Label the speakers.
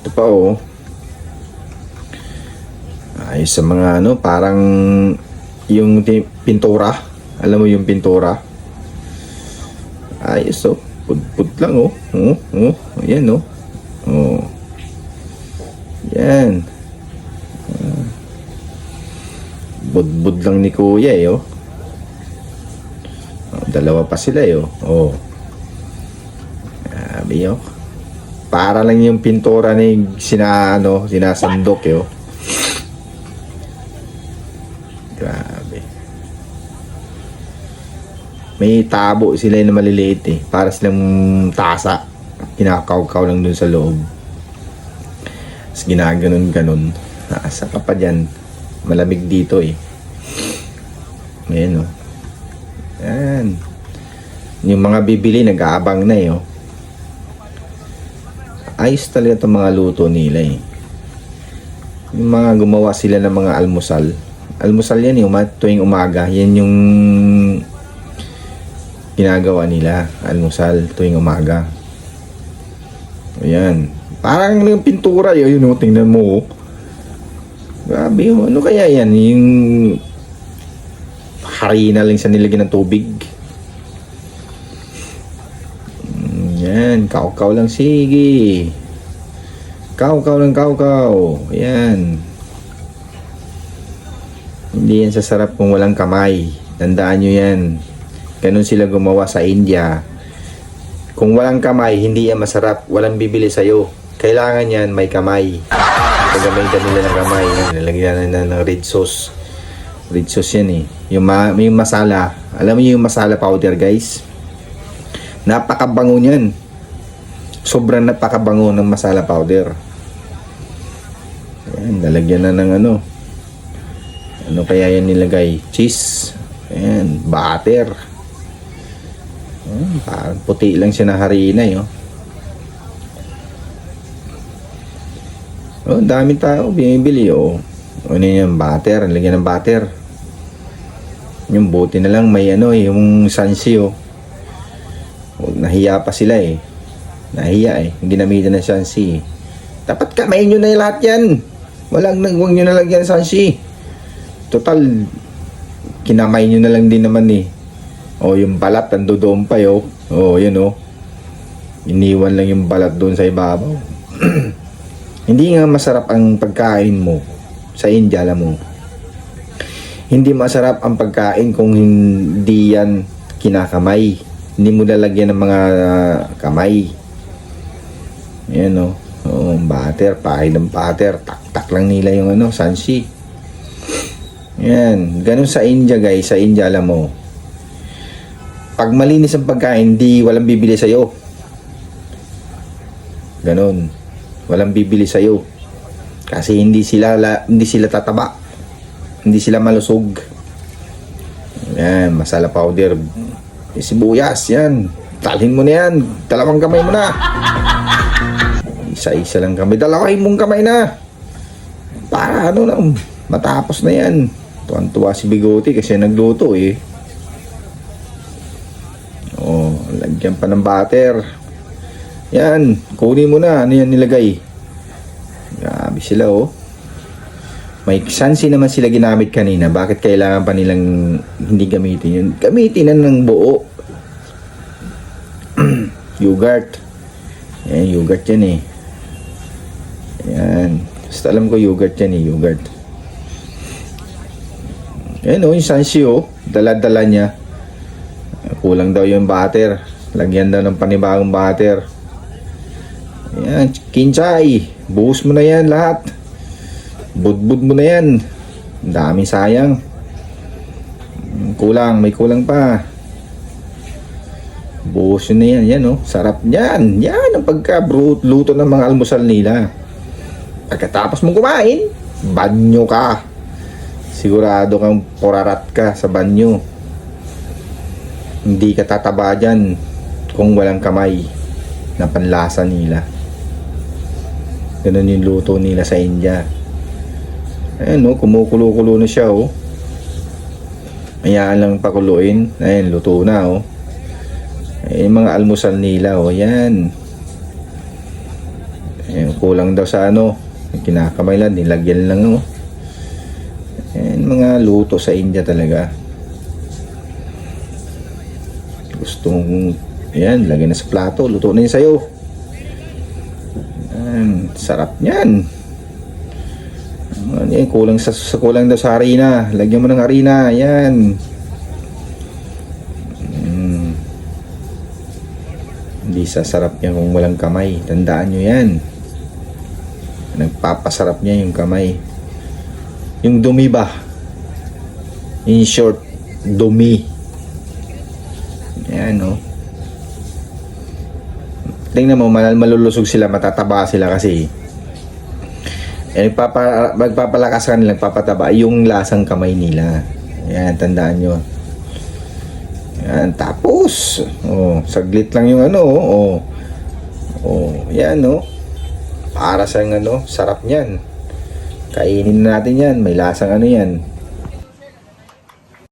Speaker 1: Ito pa oh. Ayos sa mga ano, parang yung pintura. Alam mo yung pintura? Ayos oh. Pud-pud lang oh. Oh, oh. Ayan oh. Oh. Yan. Ah. Bud-bud lang ni kuya eh oh. Oh, dalawa pa sila eh oh. Oh. Sabi oh. Para lang yung pintura ni sina ano, sinasandok eh oh. Grabe. May tabo sila na maliliit eh. Para silang tasa. Kinakaw-kaw lang dun sa loob. Tapos ginaganon-ganon. Naasa ka pa dyan. Malamig dito eh. Ayan oh. Ayan. Yung mga bibili, nag-aabang na eh oh. Ayos talaga itong mga luto nila eh. Yung mga gumawa sila ng mga almusal. Almusal yan yung tuwing umaga. Yan yung ginagawa nila. Almusal tuwing umaga. Ayan. Parang yung pintura yun. Yun, oh, tingnan mo. oh. Grabe oh. Ano kaya yan? Yung harina lang sa nilagyan ng tubig. Yan. Kaukaw lang. Sige. Kaukaw lang kaukaw. Ayan. Hindi yan sasarap kung walang kamay. Tandaan nyo yan. Ganun sila gumawa sa India. Kung walang kamay, hindi yan masarap. Walang bibili sa'yo. Kailangan yan may kamay. Pagamitan nila ng kamay. Yan, nilagyan na ng red sauce. Red sauce yan eh. Yung, ma yung masala. Alam mo yung masala powder guys? Napakabango niyan. Sobrang napakabango ng masala powder. Ayan, nalagyan na ng ano. Ano kaya yan nilagay? Cheese. Ayan, butter. Ayan, parang puti lang siya na harina eh. Oh. Oh, daming tao bumibili oh. Ano yan, butter, lagyan ng butter. Yung buti na lang may ano eh, yung sansi oh. Oh, nahiya pa sila eh. Nahiya eh, ginamitan ng sansi eh. Dapat kamayin nyo na lahat yan. Walang nang huwag nyo nalagyan ng sansi. Total, kinamay nyo na lang din naman eh. O, yung balat, ando doon pa yo. O, yun o. Iniwan lang yung balat doon sa ibabaw. Hindi nga masarap ang pagkain mo sa India, alam mo. Hindi masarap ang pagkain kung hindi yan kinakamay. Hindi mo lalagyan ng mga ah, kamay. Yan o. Oh, butter, pahid ng butter. Tak-tak lang nila yung ano, sansi. Yan. Ganun sa India guys. Sa India alam mo. Pag malinis ang pagkain, hindi walang bibili sa'yo. Ganun. Walang bibili sa'yo. Kasi hindi sila la, hindi sila tataba. Hindi sila malusog. Yan, masala powder. Eh, sibuyas, yan. Talhin mo na yan. Dalawang kamay mo na. Isa-isa lang kamay. Dalawang mong kamay na. Para ano lang, matapos na yan. Tuwan-tuwa si Bigote kasi nagluto eh. Oh, lagyan pa ng butter. Yan, kunin mo na. Ano yan nilagay? Grabe sila oh. May sansi naman sila ginamit kanina. Bakit kailangan pa nilang hindi gamitin yun? Gamitin na ng buo. yogurt. Yan, yogurt yan eh. Basta alam ko yogurt yan eh, yogurt. Yan oh, yung sansi oh. Dala-dala niya. Kulang daw yung butter. Lagyan daw ng panibagong butter. Yan, kinchay. Buhos mo na yan lahat. Budbud mo na yan. Ang daming sayang. Kulang, may kulang pa. Buhos na yan. Yan, oh. Sarap yan. Yan ang pagka-luto ng mga almusal nila. Pagkatapos mong kumain, banyo ka. Sigurado kang porarat ka sa banyo. Hindi ka tataba dyan kung walang kamay na panlasa nila. Ganun yung luto nila sa India. Ayan oh, kumukulo-kulo na siya oh. Mayaan lang pakuluin. Ayan, luto na oh. Ayan, mga almusal nila oh, yan. Eh, kulang daw sa ano, kinakamay lang, nilagyan lang oh. Yan, mga luto sa India talaga. Gustong, yan, lagyan na sa plato, luto na yun sa'yo. Yan, sarap niyan. Ano yan, kulang sa, sa kulang daw sa harina. Lagyan mo ng harina, yan. Mm. Hindi sasarap yan kung walang kamay. Tandaan nyo yan. Nagpapasarap niya yung kamay. Yung dumi ba? In short, dumi. Yan, no? Tingnan mo, mal- malulusog sila, matataba sila kasi. Eh, nagpapa, magpapalakas ka nila, nagpapataba yung lasang kamay nila. Yan, tandaan nyo. Yan, tapos, oh, saglit lang yung ano, oh, oh, yan, no? Para sa ano, sarap niyan. Kainin na natin yan, may lasang ano yan.